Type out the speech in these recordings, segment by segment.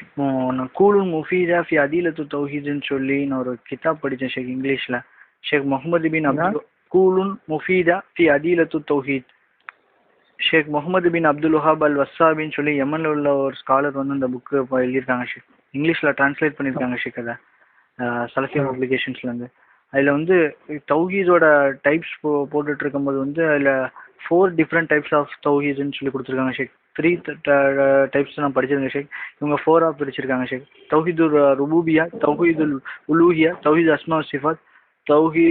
இப்போ நான் கூலுன் முஃபீதா ஃபி அதீலத்து தௌஹீதுன்னு சொல்லி நான் ஒரு கிதாப் படித்தேன் ஷேக் இங்கிலீஷில். ஷேக் முகமது பின் அப்துல் கூலுன் முஃபீதா ஃபி அதீலத்து தௌஹீத். ஷேக் முகமது பின் அப்துல் வஹாப் அல் வஸ்ஸாபின்னு சொல்லி யமனில் உள்ள ஒரு ஸ்காலர் வந்து அந்த புக்கு இப்போ எழுதியிருக்காங்க ஷேக். இங்கிலீஷில் ட்ரான்ஸ்லேட் பண்ணியிருக்காங்க ஷேக் அதை. சலஃபியா பப்ளிகேஷன்ஸ்லேருந்து அதில் வந்து தௌஹீதோட டைப்ஸ் போ போட்டுட்டு இருக்கும்போது வந்து அதில் ஃபோர் டிஃப்ரெண்ட் டைப்ஸ் ஆஃப் தௌஹீதுன்னு சொல்லி கொடுத்துருக்காங்க ஷேக். த்ரீ டைப்ஸ் நான் படிச்சிருக்கேன் ஷேக். இவங்க ஃபோராக பிரிச்சிருக்காங்க ஷேக். தௌஹீதுல் ருபூபியா தௌஹீதுல் உலூஹியா தௌஹீத் அஸ்மா சிஃபாத் தௌஹீ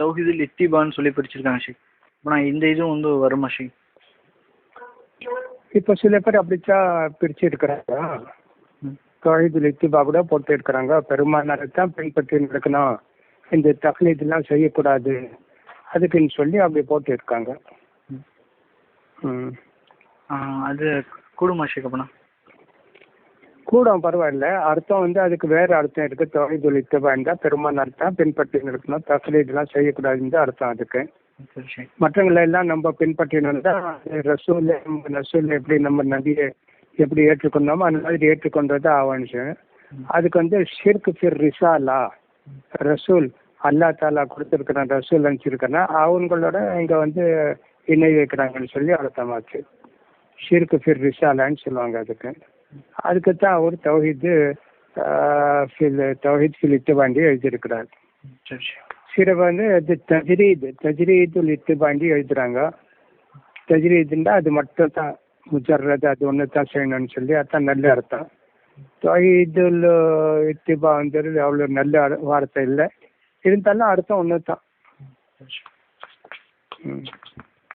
தௌஹீதுல் இத்திபான்னு சொல்லி பிரிச்சிருக்காங்க ஷேக். இப்போ நான் இந்த இதுவும் வந்து வருமா ஷேக்? இப்போ சில பேர் அப்படித்தான் பிரிச்சு இருக்கிறாங்க. தொழில் இத்திபா கூட போட்டு இருக்கிறாங்க பெருமானாரை தான் பின்பற்றி நடக்கணும். இந்த தக்லீதெல்லாம் செய்யக்கூடாது. அதுக்குன்னு சொல்லி அப்படி போட்டு இருக்காங்க. ஆஹ் அது கூடுமா ஷேக் அப்பனா கூட பரவாயில்ல. அர்த்தம் வந்து அதுக்கு வேற அர்த்தம் இருக்கு. தொழில் இத்திபா இருந்தால் பெருமானார் தான் பின்பற்றி நடக்கணும் தக்லீதெல்லாம் செய்யக்கூடாதுன்னு அர்த்தம் அதுக்கு. மற்றவங்களை எல்லாம் நம்ம பின்பற்றினோம் தான் ரசூல் ரசூல் எப்படி நம்ம நபியை எப்படி ஏற்றுக்கொண்டோமோ அந்த மாதிரி ஏற்றுக்கொண்டது ஆவான்ச்சு அதுக்கு வந்து ஷிர்க் ஃபிர் ரிசாலா. ரசூல் அல்லா தாலா கொடுத்துருக்கிற ரசூல் அனுப்பிச்சிருக்கனா? அவங்களோட இங்க வந்து இணை வைக்கிறாங்கன்னு சொல்லி அர்த்தமாச்சு ஷிர்கு ஃபிர் ரிசாலான்னு சொல்லுவாங்க அதுக்கு. அதுக்கு தான் அவர் தௌஹீது ஃபில் தௌஹீத் ஃபில் இட்டுவாண்டி எழுதியிருக்கிறார். சரி வந்து அது தஜ்ரீத் தஜ்ரீதுல் இத்துபாண்டி எழுதுறாங்க. தஜ்ரீதுன்னா அது மட்டும் தான் முஜர்றது அது ஒன்று தான் செய்யணும்னு சொல்லி அதான் நல்ல அர்த்தம். தொய்துல் இத்திபா வந்து அவ்வளோ நல்ல வார்த்தை இல்லை. இருந்தாலும் அர்த்தம் ஒன்று தான் ம்.